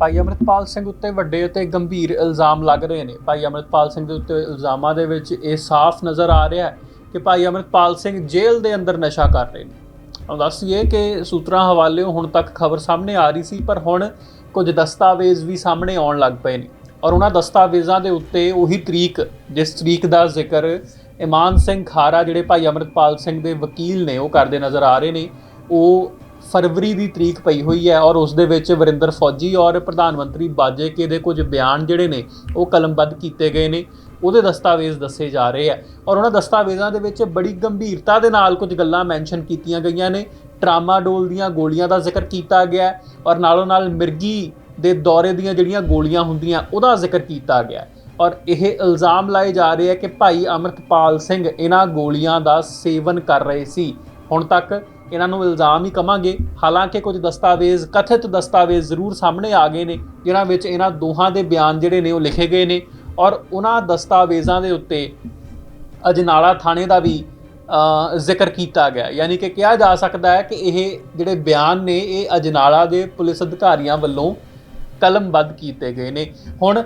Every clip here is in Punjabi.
ਭਾਈ ਅਮਰਿਤਪਾਲ ਸਿੰਘ ਉੱਤੇ ਵੱਡੇ ਅਤੇ ਗੰਭੀਰ ਇਲਜ਼ਾਮ ਲੱਗ ਰਹੇ ਨੇ। ਭਾਈ ਅਮਰਿਤਪਾਲ ਸਿੰਘ ਦੇ ਉੱਤੇ ਇਲਜ਼ਾਮਾਂ ਦੇ ਵਿੱਚ ਇਹ ਸਾਫ਼ ਨਜ਼ਰ ਆ ਰਿਹਾ ਹੈ ਕਿ ਭਾਈ ਅਮਰਿਤਪਾਲ ਸਿੰਘ ਜੇਲ੍ਹ ਦੇ ਅੰਦਰ ਨਸ਼ਾ ਕਰ ਰਹੇ ਨੇ। ਹੁਣ ਦੱਸੀਏ ਕਿ ਸੂਤਰਾਂ ਹਵਾਲੇ ਹੁਣ ਤੱਕ ਖਬਰ ਸਾਹਮਣੇ ਆ ਰਹੀ ਸੀ, ਪਰ ਹੁਣ ਕੁਝ ਦਸਤਾਵੇਜ਼ ਵੀ ਸਾਹਮਣੇ ਆਉਣ ਲੱਗ ਪਏ ਨੇ। ਔਰ ਉਹਨਾਂ ਦਸਤਾਵੇਜ਼ਾਂ ਦੇ ਉੱਤੇ ਉਹੀ ਤਰੀਕ, ਜਿਸ ਤਰੀਕ ਦਾ ਜ਼ਿਕਰ ਇਮਾਨ ਸਿੰਘ ਖਾਰਾ, ਜਿਹੜੇ ਭਾਈ ਅਮਰਿਤਪਾਲ ਸਿੰਘ ਦੇ ਵਕੀਲ ਨੇ, ਉਹ ਕਰਦੇ ਨਜ਼ਰ ਆ ਰਹੇ ਨੇ। ਉਹ ਫਰਵਰੀ ਦੀ ਤਰੀਕ ਪਈ ਹੋਈ ਹੈ ਔਰ ਉਸ ਦੇ ਵਿੱਚ ਵਰਿੰਦਰ ਫੌਜੀ ਔਰ ਪ੍ਰਧਾਨ ਮੰਤਰੀ ਬਾਜੇਕੇ ਦੇ ਕੁਝ ਬਿਆਨ ਜਿਹੜੇ ਨੇ, ਉਹ ਕਲਮਬੱਧ ਕੀਤੇ ਗਏ ਨੇ। ਉਹਦੇ ਦਸਤਾਵੇਜ਼ ਦੱਸੇ ਜਾ ਰਹੇ ਆ ਔਰ ਉਹਨਾਂ ਦਸਤਾਵੇਜ਼ਾਂ ਦੇ ਵਿੱਚ ਬੜੀ ਗੰਭੀਰਤਾ ਦੇ ਨਾਲ ਕੁਝ ਗੱਲਾਂ ਮੈਂਸ਼ਨ ਕੀਤੀਆਂ ਗਈਆਂ ਨੇ। ਟਰਾਮਾਡੋਲ ਦੀਆਂ ਗੋਲੀਆਂ ਦਾ ਜ਼ਿਕਰ ਕੀਤਾ ਗਿਆ ਔਰ ਨਾਲੋਂ ਨਾਲ ਮਿਰਗੀ ਦੇ ਦੌਰੇ ਦੀਆਂ ਜਿਹੜੀਆਂ ਗੋਲੀਆਂ ਹੁੰਦੀਆਂ, ਉਹਦਾ ਜ਼ਿਕਰ ਕੀਤਾ ਗਿਆ ਔਰ ਇਹ ਇਲਜ਼ਾਮ ਲਾਏ ਜਾ ਰਹੇ ਆ ਕਿ ਭਾਈ ਅਮਰਤਪਾਲ ਸਿੰਘ ਇਹਨਾਂ ਗੋਲੀਆਂ ਦਾ ਸੇਵਨ ਕਰ ਰਹੇ ਸੀ। ਹੁਣ ਤੱਕ ਇਹਨਾਂ ਨੂੰ ਇਲਜ਼ਾਮ ਹੀ ਕਵਾਂਗੇ। ਹਾਲਾਂਕਿ ਕੁਝ ਦਸਤਾਵੇਜ਼, ਕਥਿਤ ਦਸਤਾਵੇਜ਼ ਜ਼ਰੂਰ ਸਾਹਮਣੇ ਆ ਗਏ ਨੇ, ਜਿਨ੍ਹਾਂ ਵਿੱਚ ਇਹਨਾਂ ਦੋਹਾਂ ਦੇ ਬਿਆਨ ਜਿਹੜੇ ਨੇ ਉਹ ਲਿਖੇ ਗਏ ਨੇ। ਔਰ ਉਹਨਾਂ ਦਸਤਾਵੇਜ਼ਾਂ ਦੇ ਉੱਤੇ ਅਜਨਾਲਾ ਥਾਣੇ ਦਾ ਵੀ ਜ਼ਿਕਰ ਕੀਤਾ ਗਿਆ। ਯਾਨੀ ਕਿ ਕਿਹਾ ਜਾ ਸਕਦਾ ਹੈ ਕਿ ਇਹ ਜਿਹੜੇ ਬਿਆਨ ਨੇ, ਇਹ ਅਜਨਾਲਾ ਦੇ ਪੁਲਿਸ ਅਧਿਕਾਰੀਆਂ ਵੱਲੋਂ ਕਲਮਬੱਧ ਕੀਤੇ ਗਏ ਨੇ। ਹੁਣ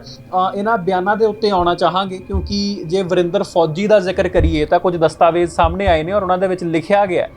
ਇਹਨਾਂ ਬਿਆਨਾਂ ਦੇ ਉੱਤੇ ਆਉਣਾ ਚਾਹਾਂਗੇ, ਕਿਉਂਕਿ ਜੇ ਵਰਿੰਦਰ ਫੌਜੀ ਦਾ ਜ਼ਿਕਰ ਕਰੀਏ ਤਾਂ ਕੁਝ ਦਸਤਾਵੇਜ਼ ਸਾਹਮਣੇ ਆਏ ਨੇ ਔਰ ਉਹਨਾਂ ਦੇ ਵਿੱਚ ਲਿਖਿਆ ਗਿਆ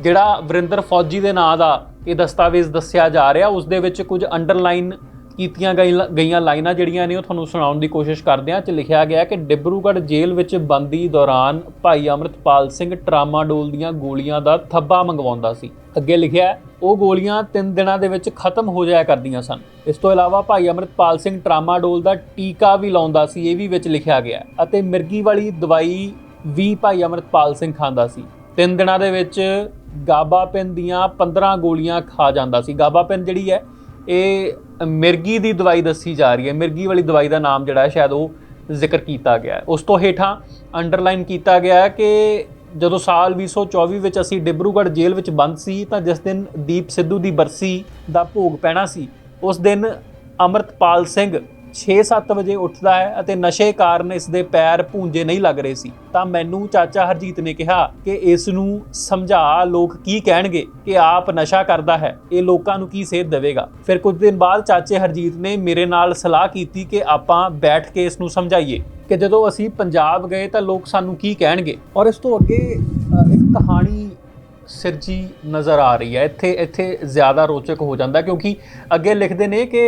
ਜਿਹੜਾ ਵਰਿੰਦਰ ਫੌਜੀ ਦੇ ਨਾਂ ਦਾ ਇਹ ਦਸਤਾਵੇਜ਼ ਦੱਸਿਆ ਜਾ ਰਿਹਾ, ਉਸ ਦੇ ਵਿੱਚ ਕੁਝ ਅੰਡਰਲਾਈਨ ਕੀਤੀਆਂ ਗਈ- ਗਈਆਂ ਲਾਈਨਾਂ ਜਿਹੜੀਆਂ ਨੇ ਉਹ ਤੁਹਾਨੂੰ ਸੁਣਾਉਣ ਦੀ ਕੋਸ਼ਿਸ਼ ਕਰਦੇ ਹਾਂ, ਚ ਲਿਖਿਆ ਗਿਆ ਕਿ ਡਿਬਰੂਗੜ੍ਹ ਜੇਲ੍ਹ ਵਿੱਚ ਬੰਦੀ ਦੌਰਾਨ ਭਾਈ ਅਮਰਿਤਪਾਲ ਸਿੰਘ ਟਰਾਮਾਡੋਲ ਦੀਆਂ ਗੋਲੀਆਂ ਦਾ ਥੱਬਾ ਮੰਗਵਾਉਂਦਾ ਸੀ। ਅੱਗੇ ਲਿਖਿਆ ਉਹ ਗੋਲੀਆਂ 3 ਦਿਨਾਂ ਦੇ ਵਿੱਚ ਖਤਮ ਹੋ ਜਾਇਆ ਕਰਦੀਆਂ ਸਨ। ਇਸ ਤੋਂ ਇਲਾਵਾ ਭਾਈ ਅਮਰਿਤਪਾਲ ਸਿੰਘ ਟਰਾਮਾਡੋਲ ਦਾ ਟੀਕਾ ਵੀ ਲਾਉਂਦਾ ਸੀ, ਇਹ ਵੀ ਵਿੱਚ ਲਿਖਿਆ ਗਿਆ ਅਤੇ ਮਿਰਗੀ ਵਾਲੀ ਦਵਾਈ ਵੀ ਭਾਈ ਅਮਰਿਤਪਾਲ ਸਿੰਘ ਖਾਂਦਾ ਸੀ। ਤਿੰਨ ਦਿਨਾਂ ਦੇ ਵਿੱਚ ਗਾਬਾਪਿਨ ਦੀਆਂ 15 ਗੋਲੀਆਂ ਖਾ ਜਾਂਦਾ ਸੀ। ਗਾਬਾਪਿਨ ਜਿਹੜੀ ਹੈ, ਇਹ ਮਿਰਗੀ ਦੀ ਦਵਾਈ ਦੱਸੀ ਜਾ ਰਹੀ ਹੈ। ਮਿਰਗੀ ਵਾਲੀ ਦਵਾਈ ਦਾ ਨਾਮ ਜਿਹੜਾ ਹੈ, ਸ਼ਾਇਦ ਉਹ ਜ਼ਿਕਰ ਕੀਤਾ ਗਿਆ ਹੈ। ਉਸ ਤੋਂ ਹੇਠਾਂ ਅੰਡਰਲਾਈਨ ਕੀਤਾ ਗਿਆ ਹੈ ਕਿ ਜਦੋਂ ਸਾਲ 2024 ਵਿੱਚ ਅਸੀਂ ਡਿਬਰੂਗੜ੍ਹ ਜੇਲ੍ਹ ਵਿੱਚ ਬੰਦ ਸੀ, ਤਾਂ ਜਿਸ ਦਿਨ ਦੀਪ ਸਿੱਧੂ ਦੀ ਬਰਸੀ ਦਾ ਭੋਗ ਪੈਣਾ ਸੀ, ਉਸ ਦਿਨ ਅਮਰਤਪਾਲ ਸਿੰਘ 6-7 ਵਜੇ ਉੱਠਦਾ ਹੈ ਅਤੇ ਨਸ਼ੇ ਕਾਰਨ ਇਸ ਦੇ ਪੈਰ ਭੂੰਜੇ ਨਹੀਂ ਲੱਗ ਰਹੇ ਸੀ। ਤਾਂ ਮੈਨੂੰ ਚਾਚਾ ਹਰਜੀਤ ਨੇ ਕਿਹਾ ਕਿ ਇਸ ਨੂੰ ਸਮਝਾ ਲੋਕ ਕੀ ਕਹਿਣਗੇ ਕਿ ਆਪ ਨਸ਼ਾ ਕਰਦਾ ਹੈ, ਇਹ ਲੋਕਾਂ ਨੂੰ ਕੀ ਸੇਧ ਦੇਵੇਗਾ? ਫਿਰ ਕੁਝ ਦਿਨ ਬਾਅਦ ਚਾਚੇ ਹਰਜੀਤ ਨੇ ਮੇਰੇ ਨਾਲ ਸਲਾਹ ਕੀਤੀ ਕਿ ਆਪਾਂ ਬੈਠ ਕੇ ਇਸ ਨੂੰ ਸਮਝਾਈਏ ਕਿ ਜਦੋਂ ਅਸੀਂ ਪੰਜਾਬ ਗਏ ਤਾਂ ਲੋਕ ਸਾਨੂੰ ਕੀ ਕਹਿਣਗੇ? ਔਰ ਇਸ ਤੋਂ ਅੱਗੇ ਇੱਕ ਕਹਾਣੀ ਸਿਰਜੀ ਨਜ਼ਰ ਆ ਰਹੀ ਹੈ। ਇੱਥੇ ਇੱਥੇ ਜ਼ਿਆਦਾ ਰੋਚਕ ਹੋ ਜਾਂਦਾ ਕਿਉਂਕਿ ਅੱਗੇ ਲਿਖਦੇ ਨੇ ਕਿ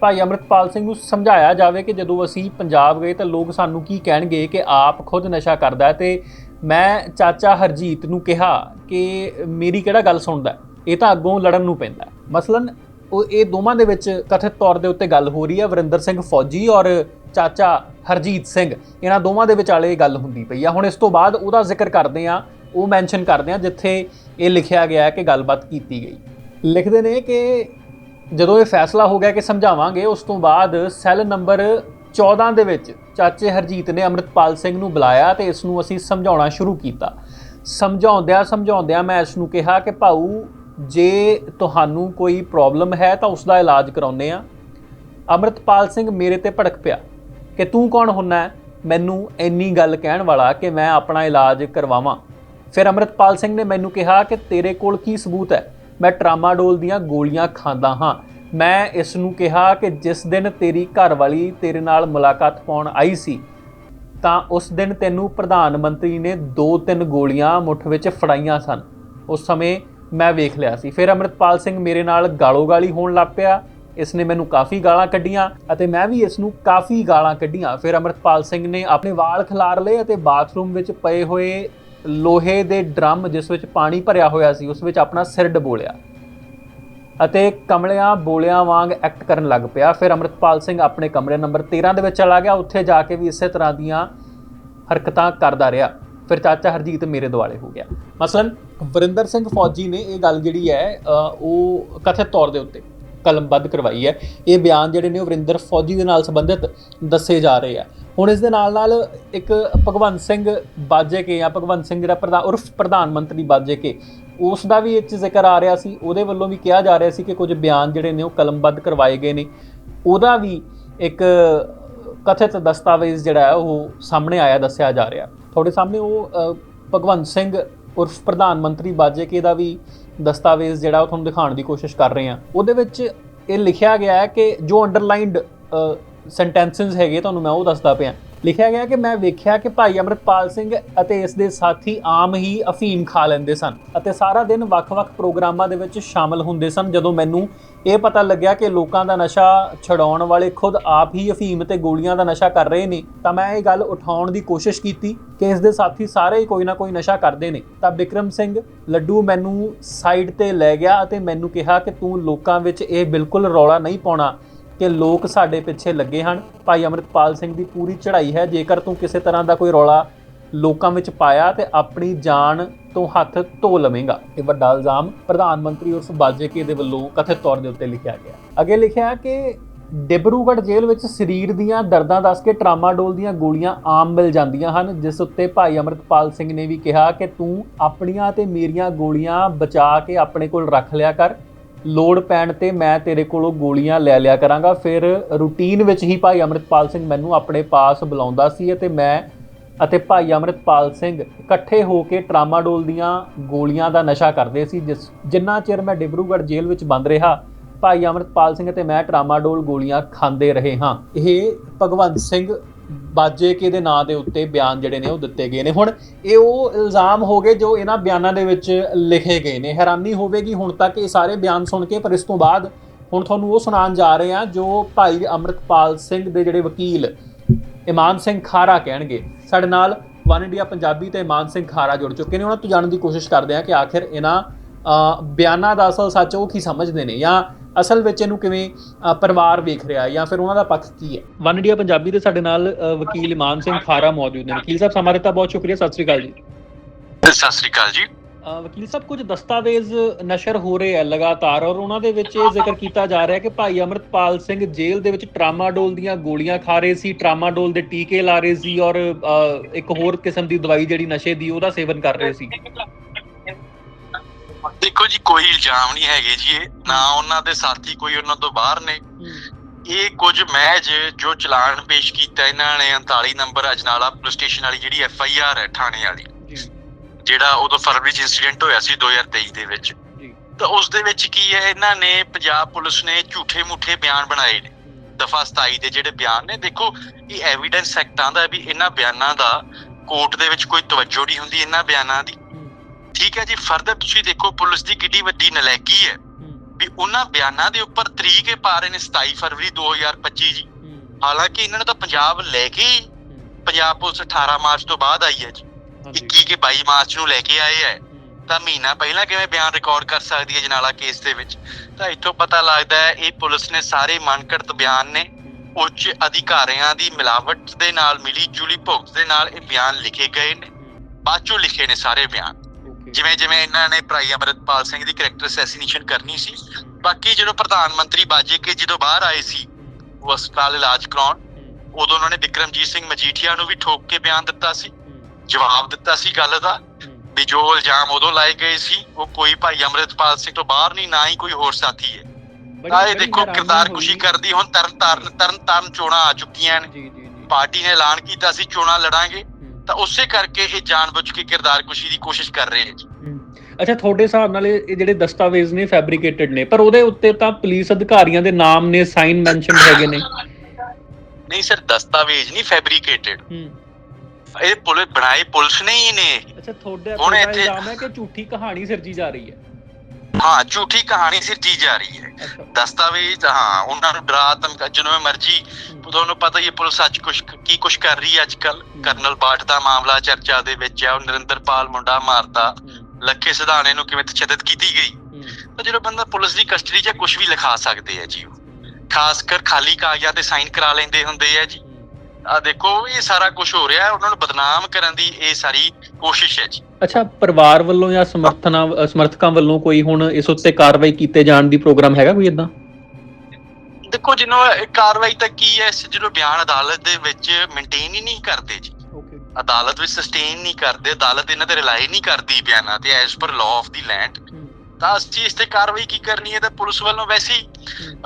ਭਾਈ ਅਮਰਿਤਪਾਲ ਸਿੰਘ ਨੂੰ ਸਮਝਾਇਆ ਜਾਵੇ ਕਿ ਜਦੋਂ ਅਸੀਂ ਪੰਜਾਬ ਗਏ ਤਾਂ ਲੋਕ ਸਾਨੂੰ ਕੀ ਕਹਿਣਗੇ ਕਿ ਆਪ ਖੁਦ ਨਸ਼ਾ ਕਰਦਾ ਹੈ ਤੇ ਮੈਂ ਚਾਚਾ ਹਰਜੀਤ ਨੂੰ ਕਿਹਾ ਕਿ ਮੇਰੀ ਕਿਹੜਾ ਗੱਲ ਸੁਣਦਾ ਇਹ ਤਾਂ ਅੱਗੋਂ ਲੜਨ ਨੂੰ ਪੈਂਦਾ ਮਸਲਨ, ਉਹ ਇਹ ਦੋਵਾਂ ਦੇ ਵਿੱਚ ਕਥਿਤ ਤੌਰ ਦੇ ਉੱਤੇ ਗੱਲ ਹੋ ਰਹੀ ਹੈ। ਵਰਿੰਦਰ ਸਿੰਘ ਫੌਜੀ ਔਰ ਚਾਚਾ ਹਰਜੀਤ ਸਿੰਘ। ਇਹਨਾਂ ਦੋਵਾਂ ਦੇ ਵਿਚਾਲੇ ਗੱਲ ਹੁੰਦੀ ਪਈ ਆ। ਹੁਣ ਇਸ ਤੋਂ ਬਾਅਦ ਉਹਦਾ ਜ਼ਿਕਰ ਕਰਦੇ ਆ ਉਹ ਮੈਂਸ਼ਨ ਕਰਦੇ ਆ ਜਿੱਥੇ ਇਹ ਲਿਖਿਆ ਗਿਆ ਹੈ ਕਿ ਗੱਲਬਾਤ ਕੀਤੀ ਗਈ। ਲਿਖਦੇ ਨੇ ਕਿ ਜਦੋਂ ਇਹ ਫੈਸਲਾ ਹੋ ਗਿਆ ਕਿ ਸਮਝਾਵਾਂਗੇ, ਉਸ ਤੋਂ ਬਾਅਦ ਸੈੱਲ ਨੰਬਰ 14 ਦੇ ਵਿੱਚ ਚਾਚੇ ਹਰਜੀਤ ਨੇ ਅੰਮ੍ਰਿਤਪਾਲ ਸਿੰਘ ਨੂੰ ਬੁਲਾਇਆ ਤੇ ਇਸ ਨੂੰ ਅਸੀਂ ਸਮਝਾਉਣਾ ਸ਼ੁਰੂ ਕੀਤਾ। ਸਮਝਾਉਂਦਿਆਂ ਸਮਝਾਉਂਦਿਆਂ ਮੈਂ ਇਸ ਨੂੰ ਕਿਹਾ ਕਿ ਭਾਊ, ਜੇ ਤੁਹਾਨੂੰ ਕੋਈ ਪ੍ਰੋਬਲਮ ਹੈ ਤਾਂ ਉਸ ਦਾ ਇਲਾਜ ਕਰਾਉਨੇ ਆ ਅੰਮ੍ਰਿਤਪਾਲ ਸਿੰਘ ਮੇਰੇ ਤੇ ਭੜਕ ਪਿਆ ਕਿ ਤੂੰ ਕੌਣ ਹੁੰਨਾ ਮੈਨੂੰ ਇੰਨੀ ਗੱਲ ਕਹਿਣ ਵਾਲਾ ਕਿ ਮੈਂ ਆਪਣਾ ਇਲਾਜ ਕਰਵਾਵਾਂ। ਫਿਰ ਅੰਮ੍ਰਿਤਪਾਲ ਸਿੰਘ ਨੇ ਮੈਨੂੰ ਕਿਹਾ ਕਿ ਤੇਰੇ ਕੋਲ ਕੀ ਸਬੂਤ ਹੈ? ਮੈਂ ਟਰਾਮਾਡੋਲ ਦੀਆਂ ਗੋਲੀਆਂ ਖਾਂਦਾ ਹਾਂ। ਮੈਂ ਇਸ ਨੂੰ ਕਿਹਾ ਕਿ ਜਿਸ ਦਿਨ ਤੇਰੀ ਘਰਵਾਲੀ ਤੇਰੇ ਨਾਲ ਮੁਲਾਕਾਤ ਪਾਉਣ ਆਈ ਸੀ, ਤਾਂ ਉਸ ਦਿਨ ਤੈਨੂੰ ਪ੍ਰਧਾਨ ਮੰਤਰੀ ਨੇ ਦੋ ਤਿੰਨ ਗੋਲੀਆਂ ਮੁੱਠ ਵਿੱਚ ਫੜਾਈਆਂ ਸਨ। ਉਸ ਸਮੇਂ ਮੈਂ ਵੇਖ ਲਿਆ ਸੀ। ਫਿਰ ਅੰਮ੍ਰਿਤਪਾਲ ਸਿੰਘ ਮੇਰੇ ਨਾਲ ਗਾਲੋ ਗਾਲੀ ਹੋਣ ਲੱਗ ਪਿਆ। ਇਸ ਨੇ ਮੈਨੂੰ ਕਾਫੀ ਗਾਲਾਂ ਕੱਢੀਆਂ ਅਤੇ ਮੈਂ ਵੀ ਇਸ ਨੂੰ ਕਾਫੀ ਗਾਲਾਂ ਕੱਢੀਆਂ। ਫਿਰ ਅੰਮ੍ਰਿਤਪਾਲ ਸਿੰਘ ਨੇ ਆਪਣੇ ਵਾਲ ਖਿਲਾਰ ਲਏ ਅਤੇ ਬਾਥਰੂਮ ਵਿੱਚ ਪਏ ਹੋਏ ਲੋਹੇ ਦੇ ਡਰਮ ਜਿਸ ਵਿੱਚ ਪਾਣੀ ਭਰਿਆ ਹੋਇਆ ਸੀ, ਉਸ ਵਿੱਚ ਆਪਣਾ ਸਿਰ ਡਬੋਲਿਆ ਅਤੇ ਕਮਲਿਆਂ ਬੋਲਿਆਂ ਵਾਂਗ ਐਕਟ ਕਰਨ ਲੱਗ ਪਿਆ। ਫਿਰ ਅੰਮ੍ਰਿਤਪਾਲ ਸਿੰਘ ਆਪਣੇ ਕਮਰੇ ਨੰਬਰ 13 ਦੇ ਵਿੱਚ ਚਲਾ ਗਿਆ। ਉੱਥੇ ਜਾ ਕੇ ਵੀ ਇਸੇ ਤਰ੍ਹਾਂ ਦੀਆਂ ਹਰਕਤਾਂ ਕਰਦਾ ਰਿਹਾ। ਫਿਰ ਚਾਚਾ ਹਰਜੀਤ ਮੇਰੇ ਦੁਆਲੇ ਹੋ ਗਿਆ। ਮਸਲਨ, ਵਰਿੰਦਰ ਸਿੰਘ ਫੌਜੀ ਨੇ ਇਹ ਗੱਲ ਜਿਹੜੀ ਹੈ ਉਹ ਕਥਿਤ ਤੌਰ ਦੇ ਉੱਤੇ ਕਲਮਬੱਧ ਕਰਵਾਈ ਹੈ। ਇਹ ਬਿਆਨ ਜਿਹੜੇ ਨੇ ਉਹ ਵਰਿੰਦਰ ਫੌਜੀ ਦੇ ਨਾਲ ਸੰਬੰਧਿਤ ਦੱਸੇ ਜਾ ਰਹੇ ਆ। ਹੁਣ ਇਸ ਦੇ ਨਾਲ ਨਾਲ ਇੱਕ ਭਗਵੰਤ ਸਿੰਘ ਬਾਜੇ ਕੇ ਜਾਂ ਭਗਵੰਤ ਸਿੰਘ ਜਿਹੜਾ ਪ੍ਰਧਾਨ ਉਰਫ ਪ੍ਰਧਾਨ ਮੰਤਰੀ ਬਾਜੇਕੇ ਉਸ ਦਾ ਵੀ ਇਹ 'ਚ ਜ਼ਿਕਰ ਆ ਰਿਹਾ ਸੀ। ਉਹਦੇ ਵੱਲੋਂ ਵੀ ਕਿਹਾ ਜਾ ਰਿਹਾ ਸੀ ਕਿ ਕੁਝ ਬਿਆਨ ਜਿਹੜੇ ਨੇ ਉਹ ਕਲਮਬੱਧ ਕਰਵਾਏ ਗਏ ਨੇ। ਉਹਦਾ ਵੀ ਇੱਕ ਕਥਿਤ ਦਸਤਾਵੇਜ਼ ਜਿਹੜਾ ਹੈ, ਉਹ ਸਾਹਮਣੇ ਆਇਆ, ਦੱਸਿਆ ਜਾ ਰਿਹਾ। ਤੁਹਾਡੇ ਸਾਹਮਣੇ ਉਹ ਭਗਵੰਤ ਸਿੰਘ ਉਰਫ ਪ੍ਰਧਾਨ ਮੰਤਰੀ ਬਾਜੇ ਕੇ ਦਾ ਵੀ ਦਸਤਾਵੇਜ਼ ਜਿਹੜਾ ਉਹ ਤੁਹਾਨੂੰ ਦਿਖਾਉਣ ਦੀ ਕੋਸ਼ਿਸ਼ ਕਰ ਰਹੇ ਹਾਂ। ਉਹਦੇ ਵਿੱਚ ਇਹ ਲਿਖਿਆ ਗਿਆ ਹੈ ਕਿ ਜੋ ਅੰਡਰਲਾਈਨਡ ਸੈਂਟੈਂਸਸ ਹੈਗੇ ਤੁਹਾਨੂੰ ਮੈਂ ਉਹ ਦੱਸਦਾ ਪਿਆ। ਲਿਖਿਆ ਗਿਆ ਕਿ ਮੈਂ ਵੇਖਿਆ ਕਿ ਭਾਈ ਅਮਰਤਪਾਲ ਸਿੰਘ ਅਤੇ ਇਸ ਦੇ ਸਾਥੀ ਆਮ ਹੀ ਅਫੀਮ ਖਾ ਲੈਂਦੇ ਸਨ ਅਤੇ ਸਾਰਾ ਦਿਨ ਵੱਖ-ਵੱਖ ਪ੍ਰੋਗਰਾਮਾਂ ਦੇ ਵਿੱਚ ਸ਼ਾਮਲ ਹੁੰਦੇ ਸਨ ਜਦੋਂ ਮੈਨੂੰ ਇਹ ਪਤਾ ਲੱਗਿਆ ਕਿ ਲੋਕਾਂ ਦਾ ਨਸ਼ਾ ਛਡਾਉਣ ਵਾਲੇ ਖੁਦ ਆਪ ਹੀ ਅਫੀਮ ਤੇ ਗੋਲੀਆਂ ਦਾ ਨਸ਼ਾ ਕਰ ਰਹੇ ਨੇ। ਤਾਂ ਮੈਂ ਇਹ ਗੱਲ ਉਠਾਉਣ ਦੀ ਕੋਸ਼ਿਸ਼ ਕੀਤੀ ਕਿ ਇਸ ਦੇ ਸਾਥੀ ਸਾਰੇ ਹੀ ਕੋਈ ਨਾ ਕੋਈ ਨਸ਼ਾ ਕਰਦੇ ਨੇ। ਤਾਂ ਵਿਕਰਮ ਸਿੰਘ ਲੱਡੂ ਮੈਨੂੰ ਸਾਈਡ ਤੇ ਲੈ ਗਿਆ ਅਤੇ ਮੈਨੂੰ ਕਿਹਾ ਕਿ ਤੂੰ ਲੋਕਾਂ ਵਿੱਚ ਇਹ ਬਿਲਕੁਲ ਰੌਲਾ ਨਹੀਂ ਪਾਉਣਾ ਕਿ ਲੋਕ ਸਾਡੇ ਪਿੱਛੇ ਲੱਗੇ ਹਨ। ਭਾਈ ਅਮਰਿਤਪਾਲ ਸਿੰਘ ਦੀ ਪੂਰੀ ਚੜ੍ਹਾਈ ਹੈ। ਜੇਕਰ ਤੂੰ ਕਿਸੇ ਤਰ੍ਹਾਂ ਦਾ ਕੋਈ ਰੌਲਾ ਲੋਕਾਂ ਵਿੱਚ ਪਾਇਆ ਤੇ ਆਪਣੀ ਜਾਨ ਤੋਂ ਹੱਥ ਧੋ ਲਵੇਂਗਾ। ਇਹ ਵੱਡਾ ਇਲਜ਼ਾਮ ਪ੍ਰਧਾਨ ਮੰਤਰੀ ਉਰਫ ਬਾਜੇਕੇ ਦੇ ਵੱਲੋਂ ਕਥਿਤ ਤੌਰ ਦੇ ਉੱਤੇ ਲਿਖਿਆ ਗਿਆ। ਅੱਗੇ ਲਿਖਿਆ ਕਿ ਡਿਬਰੂਗੜ੍ਹ ਜੇਲ੍ਹ ਵਿੱਚ ਸਰੀਰ ਦੀਆਂ ਦਰਦਾਂ ਦੱਸ ਕੇ ਟਰਾਮਾਡੋਲ ਦੀਆਂ ਗੋਲੀਆਂ ਆਮ ਮਿਲ ਜਾਂਦੀਆਂ ਹਨ, ਜਿਸ ਉੱਤੇ ਭਾਈ ਅਮਰਿਤਪਾਲ ਸਿੰਘ ਨੇ ਵੀ ਕਿਹਾ ਕਿ ਤੂੰ ਆਪਣੀਆਂ ਤੇ ਮੇਰੀਆਂ ਗੋਲੀਆਂ ਬਚਾ ਕੇ ਆਪਣੇ ਕੋਲ ਰੱਖ ਲਿਆ ਕਰ। ਲੋੜ ਪੈਣ ਤੇ ਮੈਂ ਤੇਰੇ ਕੋਲੋਂ ਗੋਲੀਆਂ ਲੈ ਲਿਆ ਕਰਾਂਗਾ। ਫਿਰ ਰੂਟੀਨ ਵਿੱਚ ਹੀ ਭਾਈ ਅਮਰਿਤਪਾਲ ਸਿੰਘ ਮੈਨੂੰ ਆਪਣੇ ਪਾਸ ਬੁਲਾਉਂਦਾ ਸੀ ਅਤੇ ਮੈਂ ਅਤੇ ਭਾਈ ਅਮਰਿਤਪਾਲ ਸਿੰਘ ਇਕੱਠੇ ਹੋ ਕੇ ਟਰਾਮਾਡੋਲ ਦੀਆਂ ਗੋਲੀਆਂ ਦਾ ਨਸ਼ਾ ਕਰਦੇ ਸੀ, ਜਿਸ ਜਿੰਨਾ ਚਿਰ ਮੈਂ ਡਿਬਰੂਗੜ੍ਹ ਜੇਲ੍ਹ ਵਿੱਚ ਬੰਦ ਰਿਹਾ, ਭਾਈ ਅਮਰਿਤਪਾਲ ਸਿੰਘ ਅਤੇ ਮੈਂ ਟਰਾਮਾਡੋਲ ਗੋਲੀਆਂ ਖਾਂਦੇ ਰਹੇ ਹਾਂ। ਇਹ ਭਗਵੰਤ ਸਿੰਘ ਬਾਜੇਕੇ ਦੇ ਨਾਂ ਦੇ ਉੱਤੇ ਬਿਆਨ ਜਿਹੜੇ ਨੇ ਉਹ ਦਿੱਤੇ ਗਏ ਨੇ। ਹੁਣ ਇਹ ਉਹ ਇਲਜ਼ਾਮ ਹੋ ਗਏ ਜੋ ਇਹਨਾਂ ਬਿਆਨਾਂ ਦੇ ਵਿੱਚ ਲਿਖੇ ਗਏ ਨੇ। ਹੈਰਾਨੀ ਹੋਵੇਗੀ ਹੁਣ ਤੱਕ ਇਹ ਸਾਰੇ ਬਿਆਨ ਸੁਣ ਕੇ, ਪਰ ਇਸ ਤੋਂ ਬਾਅਦ ਹੁਣ ਤੁਹਾਨੂੰ ਉਹ ਸੁਣਾਉਣ ਜਾ ਰਹੇ ਹਾਂ ਜੋ ਭਾਈ ਅਮਰਿਤਪਾਲ ਸਿੰਘ ਦੇ ਜਿਹੜੇ ਵਕੀਲ ਇਮਾਨ ਸਿੰਘ ਖਾਰਾ ਕਹਿਣਗੇ। ਸਾਡੇ ਨਾਲ ਵਨ ਇੰਡੀਆ ਪੰਜਾਬੀ ਤੇ ਇਮਾਨ ਸਿੰਘ ਖਾਰਾ ਜੁੜ ਚੁੱਕੇ ਨੇ। ਉਹਨਾਂ ਤੋਂ ਜਾਣਨ ਦੀ ਕੋਸ਼ਿਸ਼ ਕਰਦੇ ਹਾਂ ਕਿ ਆਖਿਰ ਇਹਨਾਂ ਬਿਆਨਾਂ ਦਾ ਅਸਲ ਸੱਚ ਉਹ ਕੀ ਸਮਝਦੇ ਨੇ ਜਾਂ ਅਸਲ ਵਿੱਚ ਇਹਨੂੰ ਕਿਵੇਂ ਪਰਿਵਾਰ ਵੇਖ ਰਿਹਾ ਜਾਂ ਫਿਰ ਉਹਨਾਂ ਦਾ ਪੱਖ ਕੀ ਹੈ। ਵਨ ਇੰਡੀਆ ਪੰਜਾਬੀ ਦੇ ਸਾਡੇ ਨਾਲ ਵਕੀਲ ਇਮਾਨ ਸਿੰਘ ਖਾਰਾ ਮੌਜੂਦ ਨੇ। ਵਕੀਲ ਸਾਹਿਬ ਸਮਾਂ ਦਿੱਤਾ ਬਹੁਤ ਸ਼ੁਕਰੀਆ। ਸਤਿ ਸ੍ਰੀ ਅਕਾਲ ਜੀ। ਸਤਿ ਸ੍ਰੀ ਅਕਾਲ ਜੀ। ਵਕੀਲ ਸਾਹਿਬ ਕੁਝ ਦਸਤਾਵੇਜ਼ ਨਸ਼ਰ ਹੋ ਰਹੇ ਆ ਲਗਾਤਾਰ ਔਰ ਉਹਨਾਂ ਦੇ ਵਿੱਚ ਇਹ ਜ਼ਿਕਰ ਕੀਤਾ ਜਾ ਰਿਹਾ ਕਿ ਭਾਈ ਅਮਰਤਪਾਲ ਸਿੰਘ ਜੇਲ੍ਹ ਦੇ ਵਿੱਚ ਟਰਾਮਾਡੋਲ ਦੀਆਂ ਗੋਲੀਆਂ ਖਾ ਰਹੇ ਸੀ ਟਰਾਮਾਡੋਲ ਦੇ ਟੀਕੇ ਲਾ ਰਹੇ ਸੀ ਔਰ ਇੱਕ ਹੋਰ ਕਿਸਮ ਦੀ ਦਵਾਈ ਜਿਹੜੀ ਨਸ਼ੇ ਦੀ ਉਹਦਾ ਸੇਵਨ ਕਰ ਰਹੇ ਸੀ। ਦੇਖੋ ਜੀ ਕੋਈ ਇਲਜ਼ਾਮ ਨਹੀਂ ਹੈਗੇ ਜੀ ਇਹ ਨਾ ਉਹਨਾਂ ਦੇ ਸਾਥੀ ਕੋਈ ਉਹਨਾਂ ਤੋਂ ਬਾਹਰ ਨੇ। ਇਹ ਕੁਝ ਮਹਿਜ ਜੋ ਚਲਾਨ ਪੇਸ਼ ਕੀਤਾ ਇਹਨਾਂ ਨੇ 39 ਨੰਬਰ ਅਜਨਾਲਾ ਪੁਲਿਸ ਸਟੇਸ਼ਨ ਵਾਲੀ ਜਿਹੜੀ ਐਫ ਆਈ ਆਰ ਹੈ ਥਾਣੇ ਵਾਲੀ। ਜਿਹੜਾ ਉਦੋਂ ਫਰਵਰੀ ਚ ਇਨਸੀਡੈਂਟ ਹੋਇਆ ਸੀ 2023 ਦੇ ਵਿੱਚ। ਤਾਂ ਉਸ ਦੇ ਵਿੱਚ ਕੀ ਹੈ ਇਹਨਾਂ ਨੇ ਪੰਜਾਬ ਪੁਲਿਸ ਨੇ ਝੂਠੇ ਮੁੱਠੇ ਬਿਆਨ ਬਣਾਏ ਨੇ। ਦਫਾ 27 ਦੇ ਜਿਹੜੇ ਬਿਆਨ ਨੇ ਦੇਖੋ ਇਹ ਐਵੀਡੈਂਸ ਐਕਟ ਆਂਦਾ ਵੀ ਇਹਨਾਂ ਬਿਆਨਾਂ ਦਾ ਕੋਰਟ ਦੇ ਵਿੱਚ ਕੋਈ ਤਵੱਜੋ ਨਹੀਂ ਹੁੰਦੀ ਇਹਨਾਂ ਬਿਆਨਾਂ ਦੀ। ਠੀਕ ਹੈ ਜੀ ਫਰਦਰ ਤੁਸੀਂ ਦੇਖੋ ਪੁਲਿਸ ਦੀ ਕਿੱਡੀ ਵੱਡੀ ਨਲਾਇਕੀ ਹੈ। ਵੀ ਉਹਨਾਂ ਬਿਆਨਾਂ ਦੇ ਉੱਪਰ ਤਰੀਕ ਇਹ ਪਾ ਰਹੇ ਨੇ 27 ਫਰਵਰੀ 2025 ਜੀ। ਹਾਲਾਂਕਿ ਇਹਨਾਂ ਨੇ ਤਾਂ ਪੰਜਾਬ ਲੈ ਕੇ ਪੰਜਾਬ ਪੁਲਿਸ 18 ਮਾਰਚ ਤੋਂ ਬਾਅਦ ਆਈ ਹੈ ਜੀ। 21 ਕੇ 22 ਮਾਰਚ ਨੂੰ ਲੈ ਕੇ ਆਏ ਹੈ। ਤਾਂ ਮਹੀਨਾ ਪਹਿਲਾਂ ਕਿਵੇਂ ਬਿਆਨ ਰਿਕਾਰਡ ਕਰ ਸਕਦੀ ਹੈ ਜਨਾਲਾ ਕੇਸ ਦੇ ਵਿੱਚ? ਤਾਂ ਇੱਥੋਂ ਪਤਾ ਲੱਗਦਾ ਹੈ ਇਹ ਪੁਲਿਸ ਨੇ ਸਾਰੇ ਮਨਕੜਤ ਬਿਆਨ ਨੇ ਉੱਚ ਅਧਿਕਾਰੀਆਂ ਦੀ ਮਿਲਾਵਟ ਦੇ ਨਾਲ ਮਿਲੀ ਜੁਲੀ ਭੁਗਤ ਦੇ ਨਾਲ ਇਹ ਬਿਆਨ ਲਿਖੇ ਗਏ ਨੇ। ਬਾਅਦ ਲਿਖੇ ਨੇ ਸਾਰੇ ਬਿਆਨ। ਜਿਵੇਂ ਜਿਵੇਂ ਇਹਨਾਂ ਨੇ ਭਾਈ ਅਮਰਿਤਪਾਲ ਸਿੰਘ ਦੀ ਕੈਰੈਕਟਰ ਅਸੈਸੀਨੇਸ਼ਨ ਕਰਨੀ ਸੀ ਬਾਕੀ ਜਦੋਂ ਪ੍ਰਧਾਨ ਮੰਤਰੀ ਬਾਜੇ ਕੇ ਜਦੋਂ ਬਾਹਰ ਆਏ ਸੀ ਉਹ ਹਸਪਤਾਲ ਇਲਾਜ ਕਰਾਉਣ ਉਦੋਂ ਉਹਨਾਂ ਨੇ ਵਿਕਰਮਜੀਤ ਸਿੰਘ ਮਜੀਠੀਆ ਨੂੰ ਵੀ ਠੋਕ ਕੇ ਬਿਆਨ ਦਿੱਤਾ ਸੀ। ਜਵਾਬ ਦਿੱਤਾ ਸੀ ਗੱਲ ਦਾ। ਵੀ ਜੋ ਇਲਜ਼ਾਮ ਉਦੋਂ ਲਾਏ ਗਏ ਸੀ ਉਹ ਕੋਈ ਭਾਈ ਅਮਰਿਤਪਾਲ ਸਿੰਘ ਤੋਂ ਬਾਹਰ ਨਹੀਂ ਨਾ ਹੀ ਕੋਈ ਹੋਰ ਸਾਥੀ ਹੈ। ਤਾਂ ਇਹ ਦੇਖੋ ਕਿਰਦਾਰ ਕੁਸ਼ੀ ਕਰਦੀ ਹੁਣ ਤਰਨ ਤਾਰਨ ਤਰਨ ਤਾਰਨ ਚੋਣਾਂ ਆ ਚੁੱਕੀਆਂ ਨੇ। ਜੀ ਜੀ ਜੀ। ਪਾਰਟੀ ਨੇ ਐਲਾਨ ਕੀਤਾ ਸੀ ਚੋਣਾਂ ਲੜਾਂਗੇ। ਤਾਂ ਉਸੇ ਕਰਕੇ ਇਹ ਜਾਣਬੁੱਝ ਕੇ ਕਿਰਦਾਰ ਕੁਸ਼ੀ ਦੀ ਕੋਸ਼ਿਸ਼ ਕਰ ਰਹੇ ਨੇ ਜੀ। ਅੱਛਾ ਤੁਹਾਡੇ ਹਿਸਾਬ ਨਾਲ ਇਹ ਇਹ ਜਿਹੜੇ ਦਸਤਾਵੇਜ਼ ਨੇ ਫੈਬਰੀਕੇਟਡ ਨੇ ਪਰ ਉਹਦੇ ਉੱਤੇ ਤਾਂ ਪੁਲਿਸ ਅਧਿਕਾਰੀਆਂ ਦੇ ਨਾਮ ਨੇ ਸਾਈਨ ਮੈਂਸ਼ਨ ਹੈਗੇ ਨੇ। ਨਹੀਂ ਸਰ ਦਸਤਾਵੇਜ਼ ਨਹੀਂ ਫੈਬਰੀਕੇਟਡ ਹੂੰ। ਇਹ ਪੁਲਿਸ ਬਣਾਏ ਪੁਲਿਸ ਨੇ ਹੀ ਨੇ। ਅੱਛਾ ਤੁਹਾਡੇ ਹੁਣ ਇੱਥੇ- ਇਲਜ਼ਾਮ ਹੈ ਕਿ ਝੂਠੀ ਕਹਾਣੀ ਸਿਰਜੀ ਜਾ ਰਹੀ ਹੈ? ਹਾਂ ਝੂਠੀ ਕਹਾਣੀ ਸਿਰਜੀ ਜਾ ਰਹੀ ਹੈ। ਅੱਛਾ। ਦਸਤਾਵੇਜ਼ ਹਾਂ ਉਹਨਾਂ ਨੂੰ ਡਰਾ ਧਮਕਾ ਜਿਵੇਂ ਮਰਜ਼ੀ। ਤੁਹਾਨੂੰ ਪਤਾ ਹੀ ਹੈ ਪੁਲਿਸ ਅੱਜ ਕੁਛ ਕੀ ਕੁਛ ਕਰ ਰਹੀ ਹੈ ਅੱਜ ਕੱਲ ਕਰਨਲ ਬਾਠ ਦਾ ਮਾਮਲਾ ਚਰਚਾ ਦੇ ਵਿੱਚ ਹੈ ਉਹ ਨਰਿੰਦਰਪਾਲ ਮੁੰਡਾ ਮਾਰਤਾ ਹੂੰ, ਲੱਖੇ ਸਿਧਾਣੇ ਨੂੰ ਕਿਵੇਂ ਤਸ਼ੱਦਦ ਕੀਤੀ ਗਈ? ਹੂੰ, ਤਾਂ ਜਦੋਂ ਬੰਦਾ ਪੁਲਿਸ ਦੀ ਕਸਟਡੀ 'ਚ ਕੁਝ ਵੀ ਲਿਖਾ ਸਕਦੇ ਆ ਜੀ ਉਹ। ਖਾਸ ਕਰ ਖਾਲੀ ਕਾਗਜ਼ਾਂ ਤੇ ਸਾਈਨ ਕਰਾ ਲੈਂਦੇ ਹੁੰਦੇ ਆ ਜੀ। ਹੂੰ। ਆ ਦੇਖੋ ਇਹ ਸਾਰਾ ਕੁਝ ਹੋ ਰਿਹਾ ਹੈ। ਉਹਨਾਂ ਨੂੰ ਬਦਨਾਮ ਕਰਨ ਦੀ ਇਹ ਸਾਰੀ ਕੋਸ਼ਿਸ਼ ਹੈ ਜੀ। ਅੱਛਾ ਪਰਿਵਾਰ ਵੱਲੋਂ ਜਾਂ ਸਮਰਥਨਾਂ ਸਮਰਥਕਾਂ ਵੱਲੋਂ ਕੋਈ ਹੁਣ ਇਸ ਉੱਤੇ ਕਾਰਵਾਈ ਕੀਤੇ ਜਾਣ ਦੀ ਪ੍ਰੋਗਰਾਮ ਹੈਗਾ ਕੋਈ ਇਦਾਂ ਦੇਖੋ ਇਹ ਕਾਰਵਾਈ ਤਾਂ ਕੀ ਹੈ ਇਸ ਜਦੋਂ ਬਿਆਨ ਅਦਾਲਤ ਦੇ ਵਿੱਚ ਮੇਨਟੇਨ ਹੀ ਨਹੀਂ ਕਰਦੇ ਜੀ। ਓਕੇ ਅਦਾਲਤ ਵਿੱਚ ਸਸਟੇਨ ਨਹੀਂ ਕਰਦੇ ਅਦਾਲਤ ਇਹਨਾਂ ਤੇ ਰਿਲਾਈ ਨਹੀਂ ਕਰਦੀ ਬਿਆਨਾਂ ਤੇ as per law of the land ਤਾਂ ਇਸ ਤੇ ਕਾਰਵਾਈ ਕੀ ਕਰਨੀ ਹੈ ਤਾਂ ਪੁਲਿਸ ਵੱਲੋਂ ਵੈਸੇ ਹੀ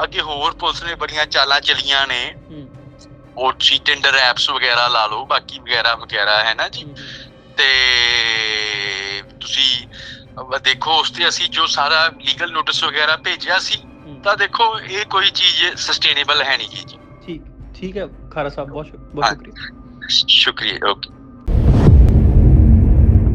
ਅੱਗੇ ਹੋਰ ਪੁਲਿਸ ਨੇ ਬੜੀਆਂ ਚਾਲਾਂ ਚਲੀਆਂ ਨੇ। ਉਹ ਚੀ ਟੈਂਡਰ ਐਪਸ ਵਗੈਰਾ ਲਾ ਲਓ ਬਾਕੀ ਵਗੈਰਾ ਵਗੈਰਾ ਹੈ ਨਾ ਜੀ? ਤੇ ਤੁਸੀਂ ਦੇਖੋ ਉਸ ਤੇ ਅਸੀਂ ਜੋ ਸਾਰਾ ਲੀਗਲ ਨੋਟਿਸ ਵਗੈਰਾ ਭੇਜਿਆ ਸੀ। ਤਾਂ ਦੇਖੋ ਇਹ ਕੋਈ ਚੀਜ਼ ਸਸਟੇਨੇਬਲ ਹੈ ਨਹੀਂ ਜੀ। ਠੀਕ ਠੀਕ ਹੈ ਖਾਰਾ ਸਾਹਿਬ ਬਹੁਤ ਬਹੁਤ। ਸ਼ੁਕਰੀਆ। ਸ਼ੁਕਰੀਆ ਓਕੇ।